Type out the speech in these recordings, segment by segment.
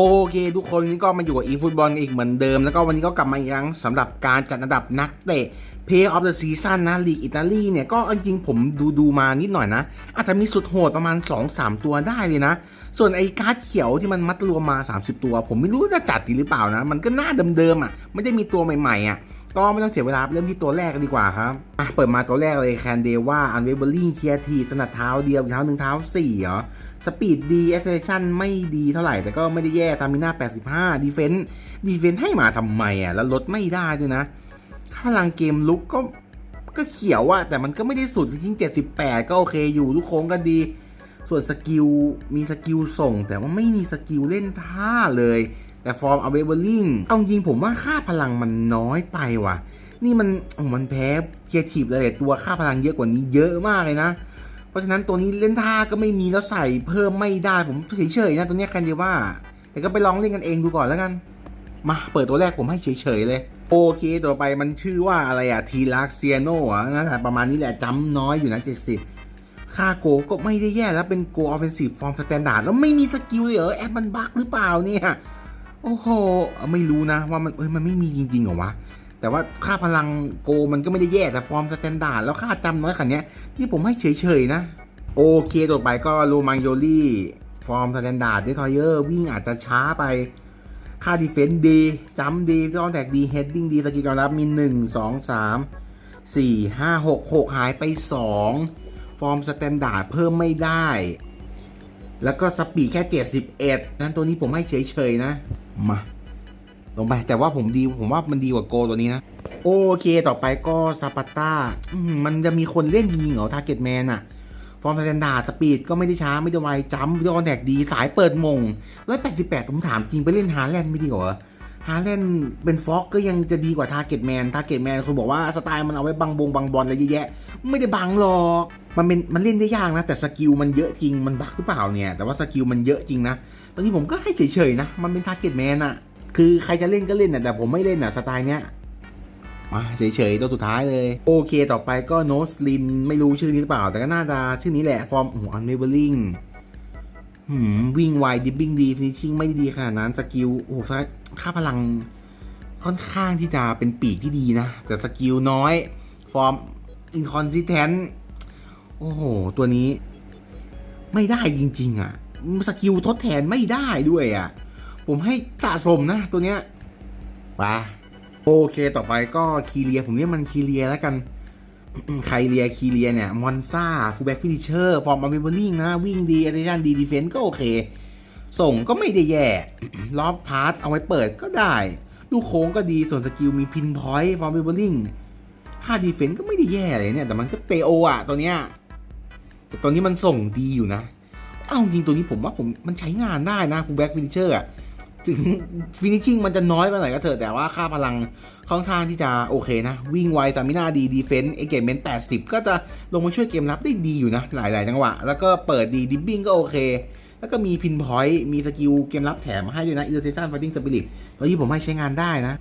โอเคทุกคนวันนี้ก็มาอยู่กับอีฟุตบอลอีกเหมือนเดิม แล้วก็วันนี้ก็กลับมาอีกครั้งสำหรับการจัดอันดับนักเตะ Play of the Season นะลีกอิตาลีเนี่ย ก็จริงผมดูดูมานิดหน่อยนะ อาจจะมีสุดโหดประมาณ 2-3 ตัวได้เลยนะ ส่วนไอ้การ์ดเขียวที่มันมัดรวมมา 30 ตัว ผมไม่รู้จะจัดดีหรือเปล่านะ มันก็หน้าเดิมๆอะไม่ได้มีตัวใหม่ๆอะก็ไม่ต้องเสียเวลาเริ่มที่ตัวแรกดีกว่าครับอะเปิดมาตัวแรกเลยแคนเดว่าอันเวเบอร์ลิงเคียทีถนัดเท้าเดียวเท้าหนึ่งเท้าสี่เหรอ สปีดดีแอคเซชันไม่ดีเท่าไหร่ แต่ก็ไม่ได้แย่ตามิน่า85ดีเฟนต์ดีเฟนต์ให้มาทำไมอะ แล้วลดไม่ได้ด้วยนะพลังเกมลุกก็ก็เขียวอะแต่มันก็ไม่ได้สุดจริง78 ก็โอเคอยู่ลูกโค้งก็ดี ส่วนสกิลมีสกิลส่ง แต่ว่าไม่มีสกิลเล่นท่าเลย แต่ฟอร์มเอเวเบอร์ลิงเอาจริงผมว่าค่าพลังมันน้อยไปว่ะ นี่มันโอ้มันแพ้เคียทีฟเลยตัวค่าพลังเยอะกว่านี้เยอะมากเลยนะ เพราะฉะนั้นตัวนี้เล่นท่าก็ไม่มีแล้วใส่เพิ่มไม่ได้ผมเฉยๆนะตัวนี้ยแคนเดว่า แต่ก็ไปลองเล่นกันเองดูก่อนแล้วกัน มาเปิดตัวแรกผมให้เฉยๆเลยโอเคต่อไปมันชื่อว่าอะไรอะทีลักเซียโนอะนะประมาณนี้แหละจำน้อยอยู่นะ 70 ค่าโกก็ไม่ได้แย่แล้วเป็นโกออฟเฟนซีฟฟอร์มสแตนดาร์ดแล้วไม่มีสกิลเลยเหรอแอปมันบั๊กหรือเปล่าเนี่ย โอ้โห ไม่รู้นะว่ามันเอ้ยมันไม่มีจริงๆเหรอวะ แต่ว่าค่าพลังโกมันก็ไม่ได้แย่แต่ฟอร์มสแตนดาร์ดแล้วค่าจำน้อยขนาดเนี้ยนี่ผมให้เฉยๆนะ โอเคต่อไปก็โรมังโยลี่ฟอร์มสแตนดาร์ดเดทอยเยอร์วิ่งอาจจะช้าไป ค่าดีเฟนส์ดีจัมดีตอนแท็กดีเฮดดิ้งดีสกิลการรับมี 1 2 3 4 5 6 6 หายไป 2 ฟอร์มสแตนดาร์ดเพิ่มไม่ได้ แล้วก็สปีดแค่ 71 นั้นตัวนี้ผมให้เฉยๆนะ มา ลงไป แต่ว่าผมดีผมว่ามันดีกว่าโกตัวนี้นะ โอเคต่อไปก็ซาปาต้ามันจะมีคนเล่นจริงๆเหรอทาร์เก็ตแมนอะฟอร์มสแตนดาร์ดสปีดก็ไม่ได้ช้าไม่ได้ไวจัมป์ยอนแดกดีสายเปิดมงร้อยแปดสิบแปดผมถามจริงไปเล่นฮาแลนด์ไม่ดีกว่าฮาแลนด์เป็นฟ็อกก็ยังจะดีกว่าทาร์เก็ตแมนทาร์เก็ตแมนคนบอกว่าสไตล์มันเอาไว้บังบงบังบอลอะไรเยอะแยะ ไม่ได้บังหรอก มันเป็นมันเล่นได้ยากนะ แต่สกิลมันเยอะจริงมันบักหรือเปล่าเนี่ย แต่ว่าสกิลมันเยอะจริงนะตอนนี้ผมก็ให้เฉยๆนะ มันเป็นทาร์เก็ตแมนอะ คือใครจะเล่นก็เล่นนะแต่ผมไม่เล่นอะสไตล์เนี้ยมาเฉยๆตัวสุดท้ายเลย โอเคต่อไปก็โนสลินไม่รู้ชื่อนี้หรือเปล่า แต่ก็น่าจะชื่อนี้แหละฟอร์มหัวอันเวเบอร์ลิงวิ่งไวดิบบิ้งดีฟินิชชิ่งไม่ดีขนาดนั้นสกิลโอ้โหค่าพลัง ค่อนข้างที่จะเป็นปีกที่ดีนะ แต่สกิลน้อย ฟอร์มอินคอนซิเทนต์โอ้โห ตัวนี้ ไม่ได้จริง ๆ อะ สกิลทดแทนไม่ได้ด้วยอะ ผมให้สะสมนะ ตัวเนี้ยไปโอเคต่อไปก็คีเรีย ผมเรียกมันคีเรียแล้วกันไคเรียคีเรียเนี่ย มอนซ่าฟูลแบ็กฟินิเชอร์ ฟอร์มอัลเบอร์ลิงนะ วิ่งดีอัตชันดีดีเฟนส์ก็โอเค ส่งก็ไม่ได้แย่ล็อบพาร์ตเอาไว้เปิดก็ได้ ลูกโค้งก็ดีส่วนสกิลมีพินพอยต์ฟอร์มอัลเบอร์ลิงค่าดีเฟนส์ก็ไม่ได้แย่เลยเนี่ย แต่มันก็เตโออะตัวเนี้ยแต่ตัวนี้มันส่งดีอยู่นะ เอ้าจริงตัวนี้ผมว่าผมมันใช้งานได้นะฟูลแบ็กฟินิเชอร์อะ ถึงฟินิชชิ่งมันจะน้อยไปหน่อยก็เถอะแต่ว่าค่าพลังค่อนข้างที่จะโอเคนะ วิ่งไวสามินาดีดีเฟนต์เอเกเมนต์แปดสิบก็จะลงมาช่วยเกมรับได้ดีอยู่นะ หลาย ๆ จังหวะ แล้วก็เปิดดีดิบบิ้งก็โอเค แล้วก็มีพินพอยต์มีสกิลเกมรับแถมมาให้ด้วยนะอิ l เ s ชันฟ i ติ้งสปิริตตอนนี้ผมให้ใช้งานได้นะ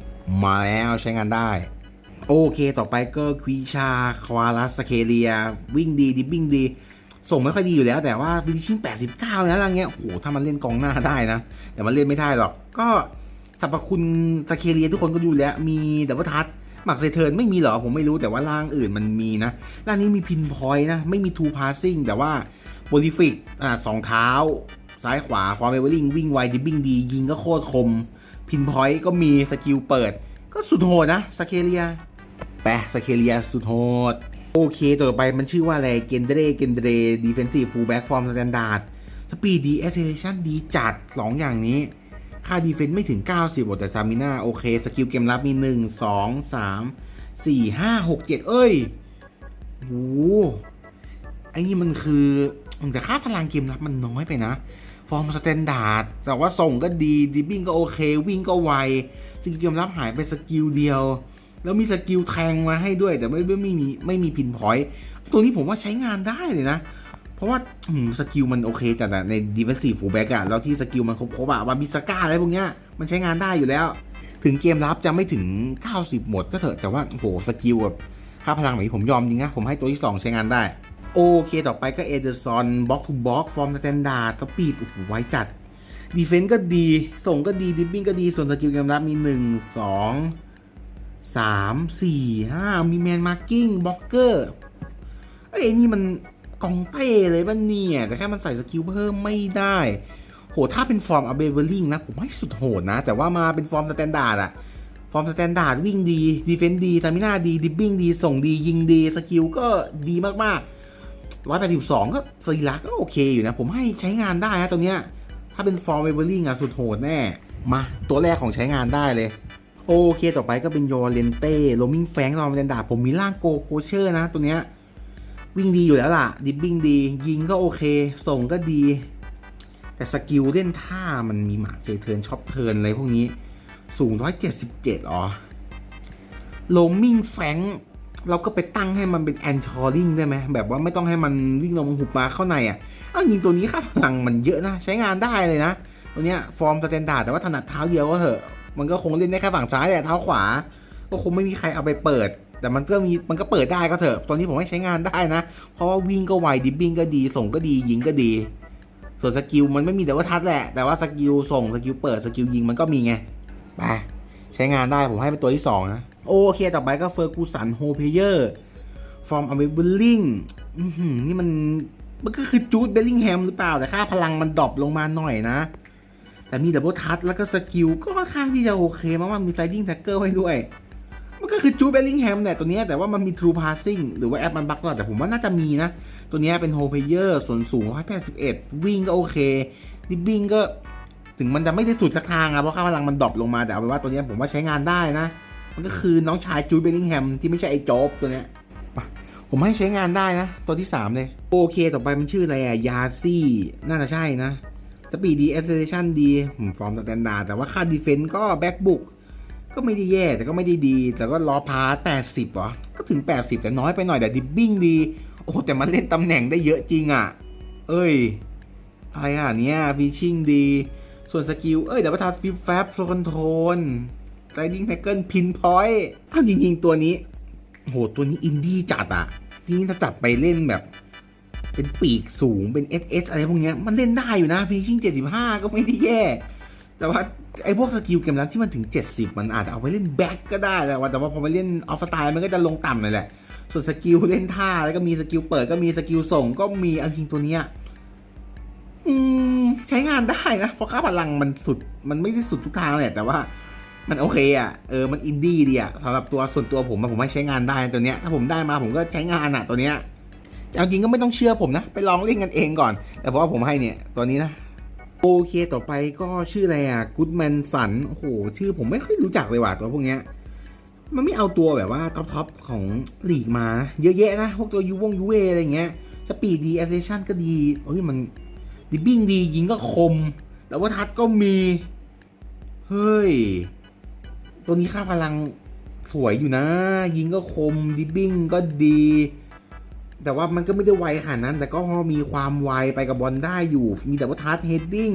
มาแล้วใช้งานได้ โอเค ต่อไปก็ควีชาควาลัสเคเลีย วิ่งดีดิบบิ้งดี ส่งไม่ค่อยดีอยู่แล้ว แต่ว่าฟินิชชิ่ง89 นะอะไรเงี้ยโหถ้ามันเล่นกองหน้าได้นะ แต่มันเล่นไม่ได้หรอก ก็สรรพคุณสเคเลียทุกคนก็ดูแล้ว มีดับเบิลทัชหมักเซเทิร์นไม่มีเหรอ ผมไม่รู้แต่ว่าร่างอื่นมันมีนะร่างนี้มีพินพอยต์นะ ไม่มีทูพาสซิ่งแต่ว่าโบลิฟิกอ่าสองเท้า ซ้ายขวา ฟอร์มเวเวอร์ลิงวิ่งไวดิบบิ้งดี ยิงก็โคตรคม พินพอยต์ก็มีสกิลเปิด ก็สุดโหดนะสเคเลียแปะสเคเลียสุดโหด โอเค ต่อไปมันชื่อว่าอะไร เกนเดรเกนเดรดีเฟนซีฟฟูลแบ็กฟอร์มสแตนดาร์ดสปีดดีเอสเซชันดีจัดสองอย่างนี้ ค่าดีเฟนซ์ไม่ถึง 90แต่ซามิน่าโอเค สกิลเกมรับมี 1 2 3 4 5 6 7 เอ้ยโหไอ้นี่มันคือ แต่ค่าพลังเกมรับมันน้อยไปนะ ฟอร์มสแตนดาร์ดแต่ว่าส่งก็ดีดิบิ้งก็โอเค วิ่งก็ไวสกิลเกมรับหายไปสกิลเดียว แล้วมีสกิลแทงมาให้ด้วย แต่ไม่ไม่ไมีไม่มีพินพอยต์ตัวนี้ผมว่าใช้งานได้เลยนะ เพราะว่าสกิลมันโอเคจัดอะในดีเฟนซีฟูแบ็กอะแล้วที่สกิลมันครบๆอะวาบิสก้าอะไรพวกเนี้ยมันใช้งานได้อยู่แล้ว ถึงเกมรับจะไม่ถึง 90 หมดก็เถอะแต่ว่าโอ้โหสกิลแบบค่าพลังแบบนี้ผมยอมจริงนะผมให้ตัวที่ 2 ใช้งานได้ โอเคต่อไปก็เอเดอร์ซอนบล็อกทูบล็อกฟอร์มสแตนดาร์ดสปีดโอ้โหไวจัดดีเฟนต์ก็ดี ส่งก็ดีดิบบิ้งก็ดีส่วนสกิลเกมรับมีหนึ่ง สามสี่ห้ามีแมนมาร์กิ้งบล็อกเกอร์ไอ้นี่มันกองเต้เลยป่ะเนี่ย แต่แค่มันใส่สกิลเพิ่มไม่ได้ โห ถ้าเป็นฟอร์มอเบเวอร์ลิงนะ ผมให้สุดโหดนะ แต่ว่ามาเป็นฟอร์มสแตนดาร์ดอะฟอร์มสแตนดาร์ดวิ่งดีดีเฟนต์ดีตามิน่าดี ดิบบิ้งดี ส่งดี ยิงดี สกิลก็ดีมากๆร้อยแปดสิบสองก็สรีระก็โอเคอยู่นะ ผมให้ใช้งานได้นะตัวเนี้ย ถ้าเป็นฟอร์มเวเวอร์ลิงอะสุดโหดแน่ มา ตัวแรกของใช้งานได้เลย โอเคต่อไปก็เป็นยอเลนเต้โรมิงแฟงตอนเป็นดาผมมีร่างโกโคเชอร์นะตัวเนี้ยวิ่งดีอยู่แล้วล่ะ ดิบบิ้งดี ยิงก็โอเค ส่งก็ดี แต่สกิลเล่นท่ามันมีหมาเซเทิร์นช็อปเทิร์นอะไรพวกนี้ สูง 177อ๋อโรมิงแฟงเราก็ไปตั้งให้มันเป็นแอนชอริงได้ไหมแบบว่าไม่ต้องให้มันวิ่งลงหุบมาเข้าในอะ เอาจริงตัวนี้ค่าพลังมันเยอะนะ ใช้งานได้เลยนะ ตัวเนี้ยฟอร์มสแตนดาร์ดแต่ว่าถนัดเท้าเดียวก็เถอะ มันก็คงเล่นได้แค่ฝั่งซ้ายแหละเท้าขวา ก็คงไม่มีใครเอาไปเปิด แต่มันก็มีมันก็เปิดได้ก็เถอะ ตอนนี้ผมให้ใช้งานได้นะ เพราะว่าวิ่งก็ไวดิบบิ้งก็ดี ส่งก็ดียิงก็ดี ส่วนสกิลมันไม่มีแต่ว่าทัดแหละ แต่ว่าสกิลส่งสกิลเปิดสกิลยิงมันก็มีไง ไปใช้งานได้ผมให้เป็นตัวที่สองนะโอเคต่อไปก็เฟอร์กูสันโฮเพเยอร์ฟอร์มอเวเบลลิงนี่มันมันก็คือจูดเบลลิงแฮมหรือเปล่าแต่ค่าพลังมันดรอปลงมาหน่อยนะ แต่มีดับเบิลทัชแล้วก็สกิลก็ค่อนข้างที่จะโอเคมากๆมีไซดิ้งแท็กเกอร์ไว้ด้วย มันก็คือจูเบลลิงแฮมเนี่ยตัวนี้แต่ว่ามันมีทรูพาสซิ่งหรือว่าแอปมันบั๊กก็แต่ผมว่าน่าจะมีนะ ตัวนี้เป็นโฮเพเยอร์ส่วนสูง 181 วิ่งก็โอเคดิบบิ้งก็ถึงมันจะไม่ได้สุดสักทางอะเพราะค่าพลังมันดรอปลงมาแต่เอาเป็นว่าตัวนี้ผมว่าใช้งานได้นะ มันก็คือน้องชายจูเบลลิงแฮมที่ไม่ใช่ไอ้โจ๊บตัวเนี้ยผมให้ใช้งานได้นะ ตัวที่ 3 เลย โอเค ต่อไปมันชื่ออะไรอะยาซี่ น่าจะใช่นะ ปีดดีเอสเซชันดีฟอร์มสแตนดาร์ดแต่ว่าค่าดีเฟนต์ก็แบ็กบุกก็ไม่ได้แย่แต่ก็ไม่ได้ดี แต่ก็ล้อพาร์ต80เหรอ ก็ถึง 80 แต่น้อยไปหน่อยแต่ดิบบิ้งดี โอ้แต่มันเล่นตำแหน่งได้เยอะจริงอะ เอ้ยอะไรอะเนี้ยฟีชิ่งดี ส่วนสกิล เอ้ยเดี๋ยวประทานฟิปแฟบโซคอนโทรลไกดิ้งแท็กเกิลพินพอยต์อ้าวจริงๆ ตัวนี้โหตัวนี้อินดี้จัดอะทีนี้ถ้าจับไปเล่นแบบ เป็นปีกสูงเป็น SS อะไรพวกเนี้ยมันเล่นได้อยู่นะฟีชิ่ง75 ก็ไม่ได้แย่ แต่ว่าไอ้พวกสกิลเกมนั้นที่มันถึง 70 มันอาจจะเอาไปเล่นแบ็กก็ได้แต่ว่าแต่ว่าพอไปเล่นออฟสไตล์มันก็จะลงต่ำเลยแหละ ส่วนสกิลเล่นท่าแล้วก็มีสกิลเปิดก็มีสกิลส่งก็มีเอาจริงตัวเนี้ยอืมใช้งานได้นะ เพราะค่าพลังมันสุดมันไม่ได้สุดทุกทางเลยแต่ว่ามันโอเคอะเออมันอินดี้ดีอะสำหรับตัวส่วนตัวผมอะผมให้ใช้งานได้ตัวเนี้ยถ้าผมได้มาผมก็ใช้งานอะตัวเนี้ย แต่เอาจริงก็ไม่ต้องเชื่อผมนะ ไปลองเล่นกันเองก่อน แต่เพราะว่าผมให้เนี่ยตัวนี้นะ โอเคต่อไปก็ชื่ออะไรอะกูดแมนสันโอ้โห ชื่อผมไม่ค่อยรู้จักเลยว่ะตัวพวกเนี้ยมันไม่เอาตัวแบบว่าท็อปท็อปของลีกมา เยอะแยะนะ พวกตัวยูวงยูเวอะไรเงี้ยสปีดดีแอสเซชันก็ดีเฮ้ยมันดิบบิ้งดียิงก็คมแต่ว่าทัดก็มี เฮ้ย ตัวนี้ค่าพลังสวยอยู่นะ ยิงก็คมดิบบิ้งก็ดี แต่ว่ามันก็ไม่ได้ไวขนาดนั้น แต่ก็มีความไวไปกับบอลได้อยู่ มีแต่ว่าทัชเฮดดิ้ง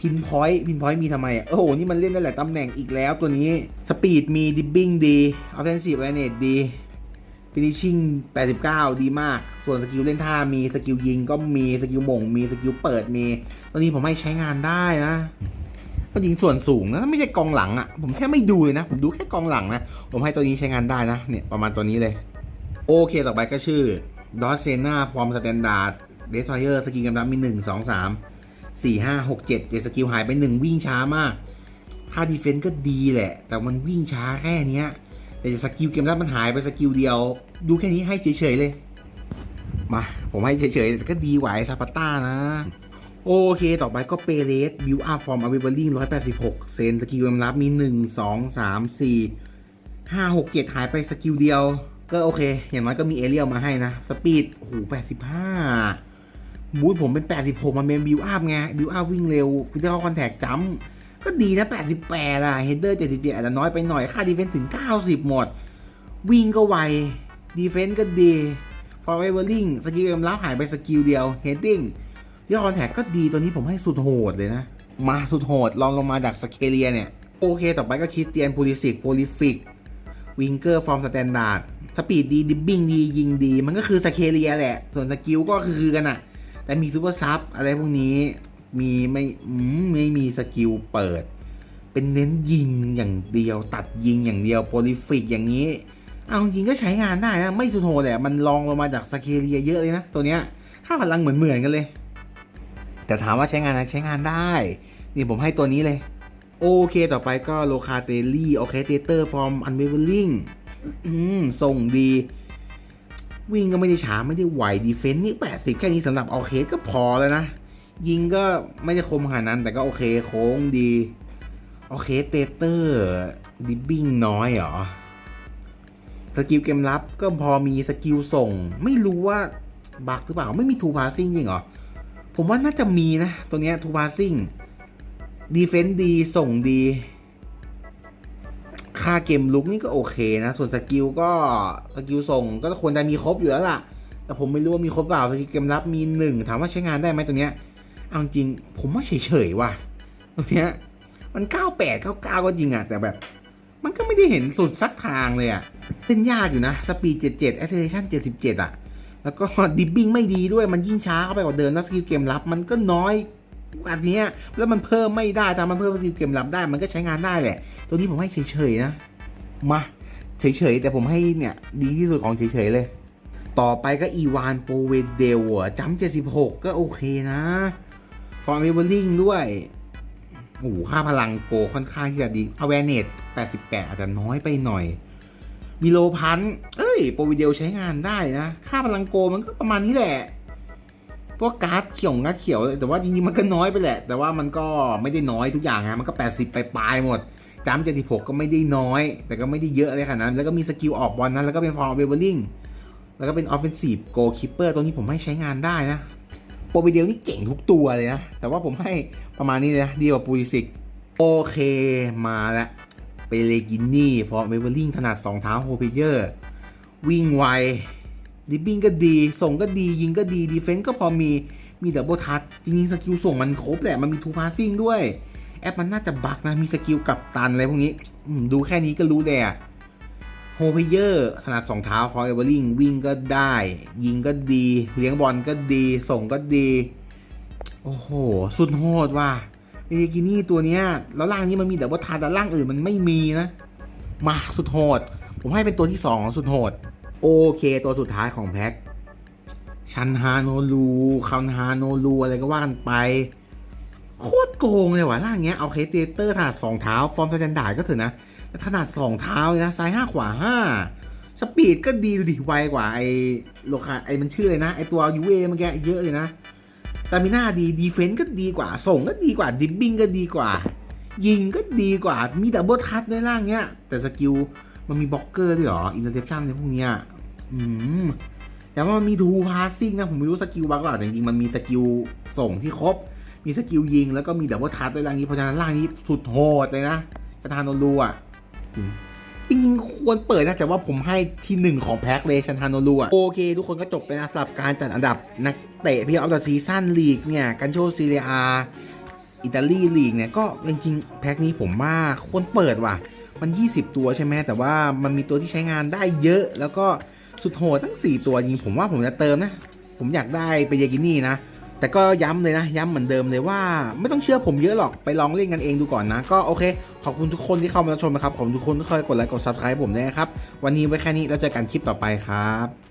พินพอยต์พินพอยต์มีทำไมอะโอ้โห นี่มันเล่นได้หลายตำแหน่งอีกแล้วตัวนี้ สปีดมีดิบบิ้งดีออฟเฟนซีฟแอนเนตดีฟินิชชิ่ง89 ดีมาก ส่วนสกิลเล่นท่ามีสกิลยิงก็มีสกิลหม่งมีสกิลเปิดมีตัวนี้ผมให้ใช้งานได้นะก็ยิงส่วนสูงนะไม่ใช่กองหลังอะ ผมแค่ไม่ดูเลยนะ ผมดูแค่กองหลังนะ ผมให้ตัวนี้ใช้งานได้นะเนี่ยประมาณตัวนี้เลย โอเคต่อไปก็ชื่อ ดอสเซนาฟอร์มสแตนดาร์ดเดสทอยเออร์สกิลกำลังมีหนึ่งสองสามสี่ห้าหกเจ็ดเจ็ดสกิลหายไปหนึ่งวิ่งช้ามาก ถ้าดีเฟนต์ก็ดีแหละ แต่มันวิ่งช้าแค่นี้แต่สกิลเกมรับมันหายไปสกิลเดียว ดูแค่นี้ให้เฉยๆเลย มา ผมให้เฉยๆแต่ก็ดีกว่าไอ้ซาปาต้านะ โอเค ต่อไปก็เปเรสบิวอาร์ฟอร์มอเวเบอร์ลิงร้อยแปดสิบหกเซนสกิลเกมรับมีหนึ่งสองสามสี่ห้าหกเจ็ดหายไปสกิลเดียว ก็โอเค อย่างน้อยก็มีเอเรียลมาให้นะ สปีดโอ้โหแปดสิบห้าบูทผมเป็นแปดสิบหกมันเป็นบิวอัพไง บิวอัพวิ่งเร็วฟิสิกอลคอนแทคจัมก็ดีนะแปดสิบแปดอะเฮดเดอร์เจ็ดสิบเจ็ดอาจจะน้อยไปหน่อย ค่าดีเฟนส์ถึงเก้าสิบหมด วิ่งก็ไว ดีเฟนส์ก็ดีฟอร์เวอร์ลิงสกิลเอ็มแล้วหายไปสกิลเดียวเฮดดิ้งที่คอนแทคก็ดีตัวนี้ผมให้สุดโหดเลยนะ มาสุดโหดลองลงมาจากสเคเลียเนี่ย โอเค ต่อไปก็คริสเตียน พูลิสิก โพลิฟิก วิงเกอร์ ฟอร์มสแตนดาร์ด สปีดดีดิบบิ้งดียิงดี มันก็คือสเคเลียแหละ ส่วนสกิลก็คือกันอะแต่มีซูเปอร์ซับอะไรพวกนี้มีไม่อืมไม่มีสกิลเปิด เป็นเน้นยิงอย่างเดียว ตัดยิงอย่างเดียวโปรลิฟิกอย่างนี้ เอาจริงๆก็ใช้งานได้นะไม่สุดโหดแหละมันลองลงมาจากสเคเรียเยอะเลยนะตัวเนี้ยค่าพลังเหมือนเหมือนๆกันเลย แต่ถามว่าใช้งานไหมใช้งานได้ นี่ผมให้ตัวนี้เลย โอเคต่อไปก็โลคาเตลี่โอเคเตเตอร์ฟอร์มอันเวเวอร์ลิงอืม ส่งดี วิ่งก็ไม่ได้ช้าไม่ได้ไหวดีเฟนต์นี่แปดสิบแค่นี้สำหรับโอเคก็พอแล้วนะ ยิงก็ไม่ได้คมขนาดนั้น แต่ก็โอเคโค้งดีโอเคเตเตอร์ดิบบิ้งน้อยเหรอ สกิลเกมรับก็พอมีสกิลส่ง ไม่รู้ว่าบักหรือเปล่าไม่มีทูพาซิ่งจริงเหรอ ผมว่าน่าจะมีนะ ตัวเนี้ยทูพาซิ่งดีเฟนต์ดีส่งดี ค่าเกมลุกนี่ก็โอเคนะ ส่วนสกิลก็สกิลส่งก็ควรจะมีครบอยู่แล้วล่ะ แต่ผมไม่รู้ว่ามีครบเปล่าสกิลเกมรับมีหนึ่งถามว่าใช้งานได้ไหมตัวเนี้ยเอาจริงผมว่าเฉยๆว่ะตัวเนี้ยมันเก้าแปดเก้าเก้าก็จริงอะแต่แบบ มันก็ไม่ได้เห็นสุดสักทางเลยอะเล่นยากอยู่นะสปีดเจ็ดเจ็ดแอคเซชันเจ็ดสิบเจ็ดอะแล้วก็ดิบบิ้งไม่ดีด้วยมันยิ่งช้าเข้าไปกว่าเดิมนะสกิลเกมรับมันก็น้อย กว่านี้แล้วมันเพิ่มไม่ได้ถ้ามันเพิ่มสกิลเกมรับได้ มันก็ใช้งานได้แหละ ตัวนี้ผมให้เฉยๆนะ มา เฉยๆ แต่ผมให้เนี่ยดีที่สุดของเฉยๆเลย ต่อไปก็อีวานโปเวเดลอะจำเจ็ดสิบหกก็โอเคนะฟอร์มเอเวอร์ลิงด้วยโอ้โหค่าพลังโกค่อนข้างที่จะดีอ w วเนต88อาจจะน้อยไปหน่อยมีโลพัน เอ้ย โปรวิเดลใช้งานได้นะ ค่าพลังโกมันก็ประมาณนี้แหละ พวกการ์ดเขียวการ์ดเขียว แต่ว่าจริงๆมันก็น้อยไปแหละ แต่ว่ามันก็ไม่ได้น้อยทุกอย่างนะมันก็ 80 ไปปลายหมดจำ76ก็ไม่ได้น้อย แต่ก็ไม่ได้เยอะเลยขนาดนั้น แล้วก็มีสกิลออกบอลนะแล้วก็เป็นฟอร์มเอเวอร์ลิงแล้วก็เป็นออฟเฟนซีฟโกคิปเปอร์ตัวนี้ผมให้ใช้งานได้นะโปรบิเดียลนี่เก่งทุกตัวเลยนะ แต่ว่าผมให้ประมาณนี้เลยนะดีกว่าปูริสิกโอเคมาแล้วเปเลกินี่ฟอร์มเวเวอร์ลิงถนัดสองเท้าโฮเพเยอร์วิ่งไว ดิบบิ้งก็ดี ส่งก็ดี ยิงก็ดี ดีเฟนส์ก็พอมี มีดับเบิลทัชจริงๆสกิลส่งมันครบแหละ มันมีทูพาสซิ่งด้วย แอปมันน่าจะบักนะ มีสกิลกับตันอะไรพวกนี้ ดูแค่นี้ก็รู้เลยอะโฮเพเยอร์ถนัดสองเท้าฟอร์เอเวอร์ลิงวิ่งก็ได้ ยิงก็ดี เลี้ยงบอลก็ดี ส่งก็ดี โอ้โห สุดโหดว่ะเอกินี่ตัวเนี้ย แล้วล่างนี้มันมีแต่ว่าทาแต่ล่างอื่นมันไม่มีนะ มาสุดโหด ผมให้เป็นตัวที่สองของสุดโหด โอเคตัวสุดท้ายของแพ็คชันฮาโนลูคาวนฮาโนลูอะไรก็ว่ากันไป โคตรโกงเลยว่ะร่างเนี้ย เอาเคเตเตอร์ถนัดสองเท้า ฟอร์มสแตนดาร์ดก็เถอะนะแต่ถนัดสองเท้าเลยนะซ้ายห้าขวาห้าสปีดก็ดีดูดิไวกว่าไอโลคาไอมันชื่อเลยนะ ไอตัวยูเอเมื่อกี้เยอะเลยนะตามิน่าดีดีเฟนต์ก็ดีกว่า ส่งก็ดีกว่า ดิบบิ้งก็ดีกว่า ยิงก็ดีกว่ามีดับเบิลทัชด้วยล่างเนี้ย แต่สกิลมันมีบล็อกเกอร์ด้วยหรอ อินเตอร์เซปชั่นในพวกเนี้ย อืมแต่ว่ามันมีทูพาสซิ่งนะ ผมไม่รู้สกิลบักหรือเปล่าแต่จริงๆมันมีสกิลส่งที่ครบ มีสกิลยิง แล้วก็มีดับเบิลทัชด้วยล่างนี้ เพราะฉะนั้นล่างนี้สุดโหดเลยนะกระทานโนรูอะจริงๆควรเปิดนะ แต่ว่าผมให้ที่หนึ่งของแพ็คเลยชันทานโนรูอะ โอเค ทุกคนก็จบไปนะสำหรับการจัดอันดับนักเตะพี่ออฟเดอะซีซั่นลีกเนี่ยกันโชซีเรียอาอิตาลีลีกเนี่ยก็จริงๆแพ็คนี้ผมว่าควรเปิดว่ะ มัน 20 ตัวใช่ไหมแต่ว่ามันมีตัวที่ใช้งานได้เยอะแล้วก็ สุดโหดทั้ง 4 ตัวจริงผมว่าผมจะเติมนะ ผมอยากได้ไปยากินี่นะ แต่ก็ย้ำเลยนะ ย้ำเหมือนเดิมเลยว่าไม่ต้องเชื่อผมเยอะหรอกไปลองเล่นกันเองดูก่อนนะ ก็โอเค ขอบคุณทุกคนที่เข้ามาชมนะครับ ขอบคุณทุกคนที่คอยกดไลค์กดซับสไครต์ผมด้วยครับ วันนี้ไว้แค่นี้แล้วเจอกันคลิปต่อไปครับ